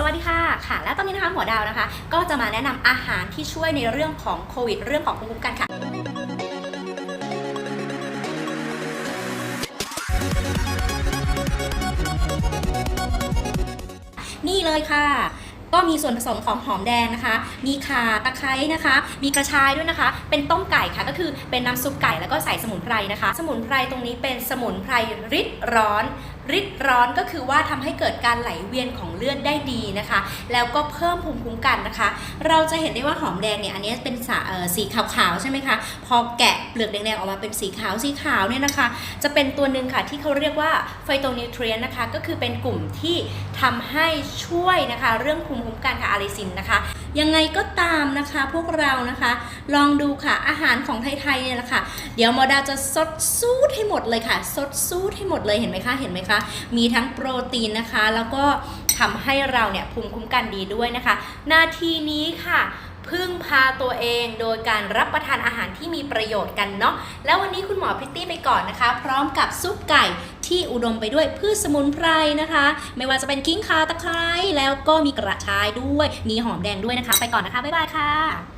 สวัสดีค่ะค่ะ และตอนนี้นะคะหมอดาวนะคะ ก็จะมาแนะนำอาหารที่ช่วยในเรื่องของโควิด เรื่องของภูมิคุ้มกันค่ะนี่เลยค่ะ ก็มีส่วนผสมของหอมแดงนะคะ มีข่าตะไคร้นะคะ มีกระชายด้วยนะคะ เป็นต้มไก่ค่ะ ก็คือเป็นน้ำซุปไก่แล้วก็ใส่สมุนไพรนะคะ สมุนไพรตรงนี้เป็นสมุนไพรริดร้อน ริดร้อนก็คือว่าทำให้เกิดการไหลเวียนของเลือดได้ดีนะคะ แล้วก็เพิ่มภูมิคุ้มกันนะคะ เราจะเห็นได้ว่าหอมแดงเนี่ยอันนี้เป็นส,สีขาวๆใช่ไหมคะพอแกะเปลือกแดงๆออกมาเป็นสีขาวสีขาวเนี่ยนะคะ จะเป็นตัวหนึ่งค่ะที่เขาเรียกว่าไฟโตนิวเทรียนนะคะ ก็คือเป็นกลุ่มที่ทำให้ช่วยนะคะ เรื่องภูมิคุ้มกันค่ะอาริซินนะคะยังไงก็ตามนะคะพวกเรานะคะ ลองดูค่ะอาหารของไทยๆเนี่ยแหละค่ะ เดี๋ยวมอดาจะซดซูดให้หมดเลยค่ะซดซูดให้หมดเลยเห็นไหมคะเห็นไหมคะมีทั้งโปรตีนนะคะ แล้วก็ทำให้เราเนี่ยภูมิคุ้มกันดีด้วยนะคะ นาทีนี้ค่ะพึ่งพาตัวเองโดยการรับประทานอาหารที่มีประโยชน์กันเนาะ แล้ววันนี้คุณหมอพิตตี้ไปก่อนนะคะ พร้อมกับซุปไก่ที่อุดมไปด้วยพืชสมุนไพรนะคะ ไม่ว่าจะเป็นกิ้งคาตะไคร้แล้วก็มีกระชายด้วย มีหอมแดงด้วยนะคะ ไปก่อนนะคะ บ๊ายบายค่ะ